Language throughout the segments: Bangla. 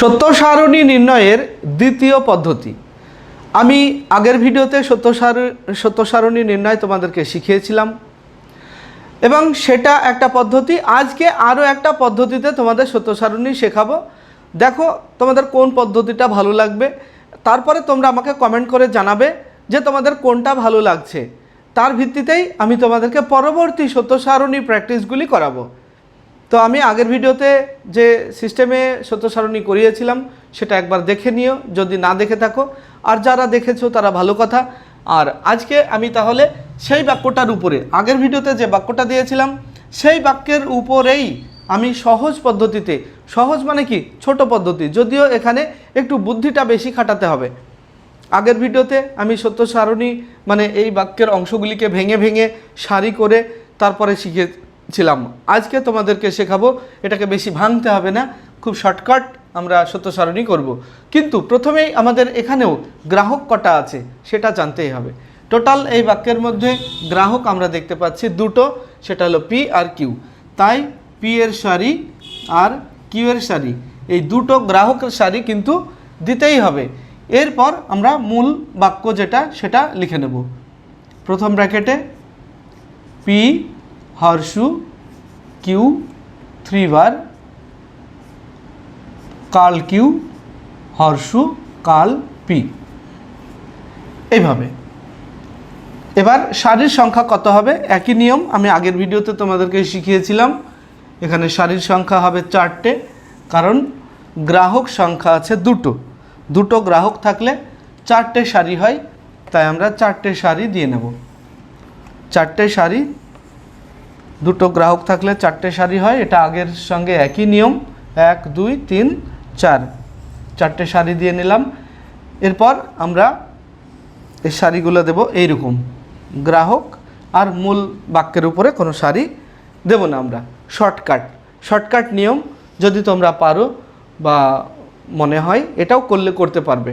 সত্য সারণী নির্ণয়ের দ্বিতীয় পদ্ধতি। আমি আগের ভিডিওতে সত্য সত্য সারণী নির্ণয় তোমাদেরকে শিখিয়েছিলাম। এবং সেটা একটা পদ্ধতি। আজকে আরও একটা পদ্ধতিতে তোমাদের সত্য সারণী শেখাবো। দেখো তোমাদের কোন পদ্ধতিটা ভালো লাগবে। তারপরে তোমরা আমাকে কমেন্ট করে জানাবে যে তোমাদের কোনটা ভালো লাগছে। তার ভিত্তিতেই আমি তোমাদেরকে পরবর্তী সত্য সারণী প্র্যাকটিসগুলি করাবো। তো আমি আগের ভিডিওতে যে সিস্টেমে সত্য সারণী করিয়েছিলাম, সেটা একবার দেখে নিও। যদি না দেখে থাকো, আর যারা দেখেছ তারা ভালো কথা। আর আজকে আমি তাহলে সেই বাক্যটার উপরে, আগের ভিডিওতে যে বাক্যটা দিয়েছিলাম, সেই বাক্যের উপরেই আমি সহজ পদ্ধতিতে, সহজ মানে কি? ছোট পদ্ধতি, যদিও এখানে একটু বুদ্ধিটা বেশি খাটাতে হবে। আগের ভিডিওতে আমি সত্য সারণী মানে এই বাক্যের অংশগুলিকে ভেঙে ভেঙে সারি করে তারপরে শিখেছিলাম আজকে তোমাদেরকে শেখাবো, এটাকে বেশি ভাঙতে হবে না, খুব শর্টকাট আমরা সত্য সারণী করব। কিন্তু প্রথমেই আমাদের এখানেও গ্রাহক কটা আছে, সেটা জানতেই হবে। টোটাল এই বাক্যের মধ্যে গ্রাহক আমরা দেখতে পাচ্ছি দুটো, সেটা হলো পি আর কিউ তাই পি এর সারি আর কিউ এর সারি, এই দুটো গ্রাহকের সারি কিন্তু দিতেই হবে। এরপর আমরা মূল বাক্য যেটা, সেটা লিখে নেব। প্রথম ব্র্যাকেটে পি হর্ষু কিউ থ্রি বার কাল কিউ হর্ষু কাল পি। এইভাবে। এবার শাড়ির সংখ্যা কত হবে? একই নিয়ম, আমি আগের ভিডিওতে তোমাদেরকে শিখিয়েছিলাম। এখানে শাড়ির সংখ্যা হবে চারটে, কারণ গ্রাহক সংখ্যা আছে দুটো। দুটো গ্রাহক থাকলে চারটে শাড়ি হয়, তাই আমরা চারটে শাড়ি দিয়ে নেব। চারটে সারি দুটো গ্রাহক থাকলে চারটে সারি হয়, এটা আগের সঙ্গে একই নিয়ম। এক, দুই, তিন, চার। চারটে সারি দিয়ে নিলাম। এরপর আমরা এই শাড়িগুলো দেব এইরকম। গ্রাহক আর মূল বাক্যের উপরে কোনো শাড়ি দেব না আমরা। শর্টকাট। শর্টকাট নিয়ম যদি তোমরা পারো বা মনে হয়, এটাও করলে করতে পারবে।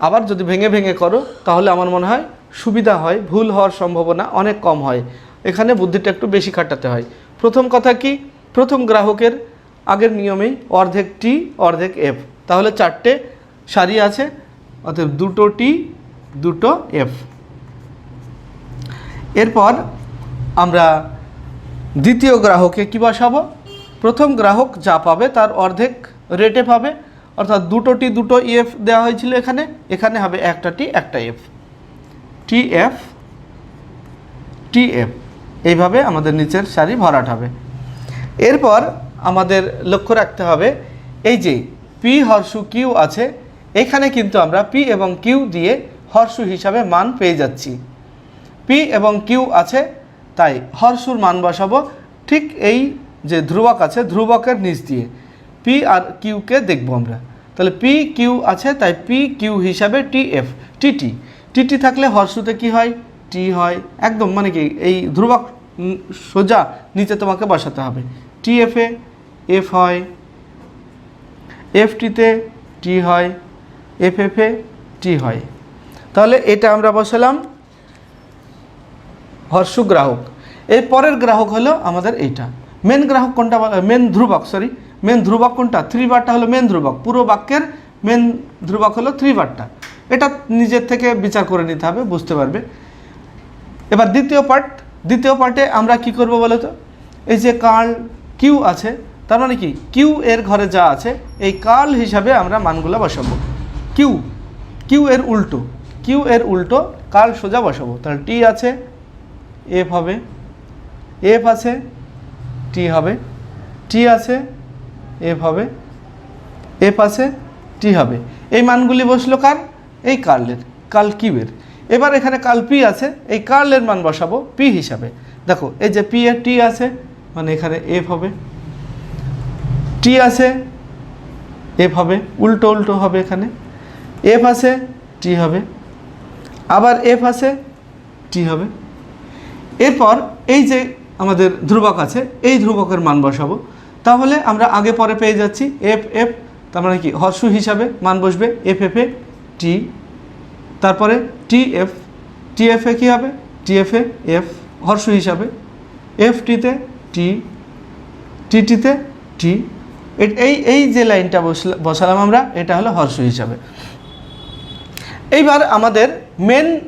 আবার যদি ভেঙে ভেঙে করো, তাহলে আমার মনে হয় সুবিধা হয়, ভুল হওয়ার সম্ভাবনা অনেক কম হয়। এখানে বুদ্ধিটা একটু বেশি খাটাতে হয়। প্রথম কথা কি? প্রথম গ্রাহকের আগের নিয়মেই অর্ধেক টি অর্ধেক এফ তাহলে চারটে সারি আছে অর্থাৎ দুটো টি দুটো এফ এরপর আমরা দ্বিতীয় গ্রাহকে কী বসাবো? প্রথম গ্রাহক যা পাবে তার অর্ধেক রেটে পাবে, অর্থাৎ দুটো টি দুটো এফ দেওয়া হয়েছিল এখানে এখানে হবে একটা টি একটা F T F T F এইভাবে আমাদের নিচের সারি ভরাট হবে। এরপর আমাদের লক্ষ্য রাখতে হবে, এই যে পি হর্ষু কিউ আছে, এখানে কিন্তু আমরা পি এবং কিউ দিয়ে হর্ষু হিসাবে মান পেয়ে যাচ্ছি। পি এবং কিউ আছে, তাই হর্ষুর মান বসাবো। ঠিক এই যে ধ্রুবক আছে, ধ্রুবকের নিচ দিয়ে পি আর কিউকে দেখব আমরা। তাহলে পি কিউ আছে, তাই পি কিউ হিসাবে টি এফ টিটি টিটি থাকলে হর্ষুতে কি হয়? টি হয়, একদম মানে কি, এই ধ্রুবক সোজা নিচে তোমাকে বসাতে হবে। টি এফে এফ হয় এফ টিতে টি হয় এফ এফে টি হয়। তাহলে এটা আমরা বসালাম হর্ষু গ্রাহক। এর পরের গ্রাহক হলো আমাদের এইটা। মেন গ্রাহক কোনটা মেন ধ্রুবক সরি মেন ধ্রুবক কোনটা? থ্রি বারটা হলো মেন ধ্রুবক। পুরো বাক্যের মেন ধ্রুবক হলো থ্রি বারটা এটা নিজের থেকে বিচার করে নিতে হবে, বুঝতে পারবে। এবার দ্বিতীয় পার্ট দ্বিতীয় পার্টে আমরা কি করব বলো তো? এই যে কার্ল কিউ আছে, তার মানে কি? কিউ এর ঘরে যা আছে, এই কার্ল হিসাবে আমরা মানগুলো বসাবো। কিউ কিউ এর উল্টো কিউ এর উল্টো কার্ল সোজা বসাবো। তাহলে টি আছে এফ হবে এফ আছে টি হবে টি আছে এফ হবে এফ আছে টি হবে। এই মানগুলি বসল কার? এই কার্লের কাল কিউয়ের এবার এখানে কাল পি আছে, এই কার্লের মান বসাবো পি হিসাবে। দেখো, এই যে পি এর টি আছে মানে এখানে এফ হবে। টি আছে এফ হবে, উল্টো উল্টো হবে এখানে। এফ আছে টি হবে। আবার এফ আছে টি হবে। এরপর এই যে আমাদের ধ্রুবক আছে, এই ধ্রুবকের মান বসাবো। তাহলে আমরা আগে পরে পেয়ে যাচ্ছি এফ এফ তার মানে কি, হর্ষু হিসাবে মান বসবে এফ এফ এ টি তারপরে টি এফ টি এফ এ কী হবে? টি এফ হর্ষু হিসাবে। এফ টিতে টি টি টিতে টি। এই এই যে লাইনটা বসলা- বসালাম আমরা, এটা হলো হর্ষ হিসাবে। এইবার আমাদের মেন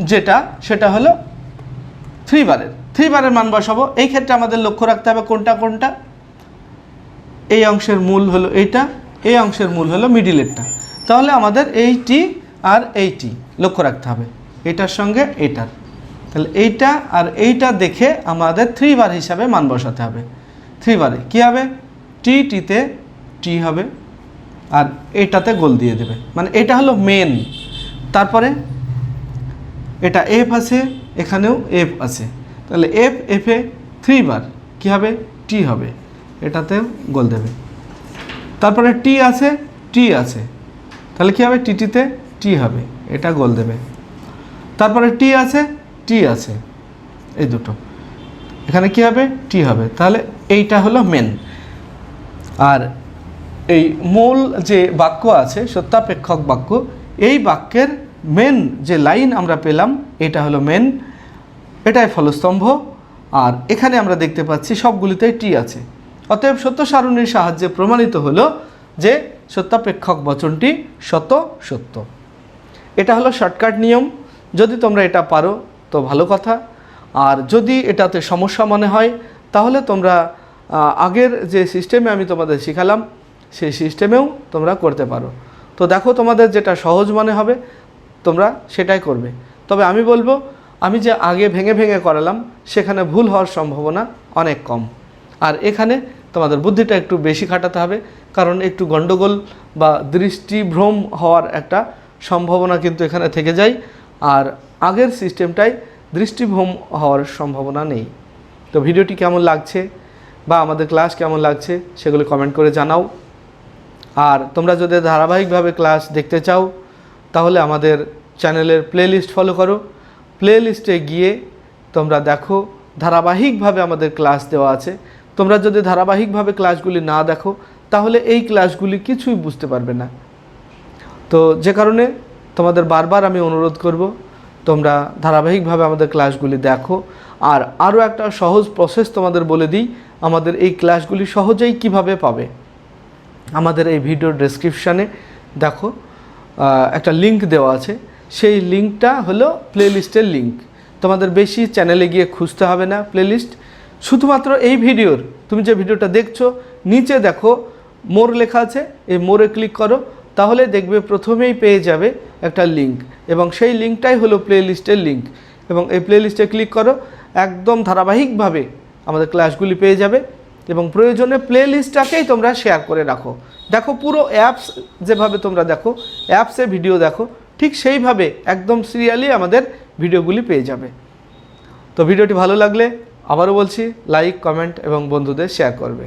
যেটা, সেটা হলো থ্রি বারের। থ্রি বারের মান বসাবো। এই ক্ষেত্রে আমাদের লক্ষ্য রাখতে হবে কোনটা কোনটা? এই অংশের মূল হলো এইটা, এই অংশের মূল হলো মিডিলেরটা তাহলে আমাদের এইটি আর এইটি লক্ষ্য রাখতে হবে। এটার সঙ্গে এটার। তাহলে এইটা আর এইটা দেখে আমাদের থ্রি বার হিসাবে মান বসাতে হবে। থ্রি বারে কী হবে? টি টিতে টি হবে আর এটাতে গোল দিয়ে দেবে। মানে এটা হলো মেন তারপরে এটা এফ আছে, এখানেও এফ আছে। তাহলে এফ এফে থ্রি বার কী হবে? টি হবে। এটাতেও গোল দেবে। তারপরে টি আছে টি আছে। তাহলে কী হবে? টিটিতে টি হবে, এটা গোল দেবে। তারপরে টি আছে টি আছে, এই দুটো। এখানে কি হবে? টি হবে। তাহলে এইটা হলো মেন আর এই মূল যে বাক্য আছে, সত্যাপেক্ষক বাক্য, এই বাক্যের মেন যে লাইন আমরা পেলাম, এটা হলো মেন এটাই ফলস্তম্ভ। আর এখানে আমরা দেখতে পাচ্ছি সবগুলিতেই টি আছে। অতএব সত্য সারণীর সাহায্যে প্রমাণিত হলো যে সত্যাপেক্ষক বচনটি শত সত্য। এটা হলো শর্টকাট নিয়ম। যদি তোমরা এটা পারো, তো ভালো কথা। আর যদি এটাতে সমস্যা মনে হয়, তাহলে তোমরা আগের যে সিস্টেমে আমি তোমাদের শিখালাম, সেই সিস্টেমেও তোমরা করতে পারো। তো দেখো তোমাদের যেটা সহজ মনে হবে, তোমরা সেটাই করবে। তবে আমি বলব, আমি যে আগে ভেঙে ভেঙে করালাম, সেখানে ভুল হওয়ার সম্ভাবনা অনেক কম। আর এখানে তোমাদের বুদ্ধিটা একটু বেশি খাটাতে হবে, কারণ একটু গণ্ডগোল বা দৃষ্টিভ্রম হওয়ার একটা সম্ভাবনা কিন্তু এখানে থেকে যায়। আর আগের সিস্টেমটাই দৃষ্টিভ্রম হওয়ার সম্ভাবনা নেই। তো ভিডিওটি কেমন লাগছে বা আমাদের ক্লাস কেমন লাগছে সেগুলো কমেন্ট করে জানাও। আর তোমরা যদি ধারাবাহিকভাবে ক্লাস দেখতে চাও, তাহলে আমাদের চ্যানেলের প্লেলিস্ট ফলো করো। প্লেলিস্টে গিয়ে তোমরা দেখো, ধারাবাহিকভাবে আমাদের ক্লাস দেওয়া আছে। তোমরা যদি ধারাবাহিকভাবে ক্লাসগুলি না দেখো, তাহলে এই ক্লাসগুলি কিছুই বুঝতে পারবে না। তো যে কারণে তোমাদের বারবার আমি অনুরোধ করব, তোমরা ধারাবাহিকভাবে আমাদের ক্লাসগুলি দেখো। আর আরও একটা সহজ প্রসেস তোমাদের বলে দিই, আমাদের এই ক্লাসগুলি সহজেই কীভাবে পাবে। আমাদের এই ভিডিওর ডেসক্রিপশানে দেখো একটা লিংক দেওয়া আছে। সেই লিঙ্কটা হলো প্লেলিস্টের লিঙ্ক তোমাদের বেশি চ্যানেলে গিয়ে খুঁজতে হবে না প্লেলিস্ট শুধুমাত্র এই ভিডিওর তুমি যে ভিডিওটা দেখছ, নিচে দেখো মোর লেখা আছে, এই মোরে ক্লিক করো। তাহলে দেখবে প্রথমেই পেয়ে যাবে একটা লিংক এবং সেই লিঙ্কটাই হলো প্লেলিস্টের লিঙ্ক এবং এই প্লেলিস্টে ক্লিক করো, একদম ধারাবাহিকভাবে আমাদের ক্লাসগুলি পেয়ে যাবে এবং প্রয়োজনে প্লে লিস্টটাকেই তোমরা শেয়ার করে রাখো। দেখো পুরো অ্যাপস যেভাবে তোমরা দেখো অ্যাপসে ভিডিও দেখো, ঠিক সেইভাবে একদম সিরিয়ালি আমাদের ভিডিওগুলি পেয়ে যাবে। তো ভিডিওটি ভালো লাগলে আবারও বলছি লাইক কমেন্ট এবং বন্ধুদের শেয়ার করবে।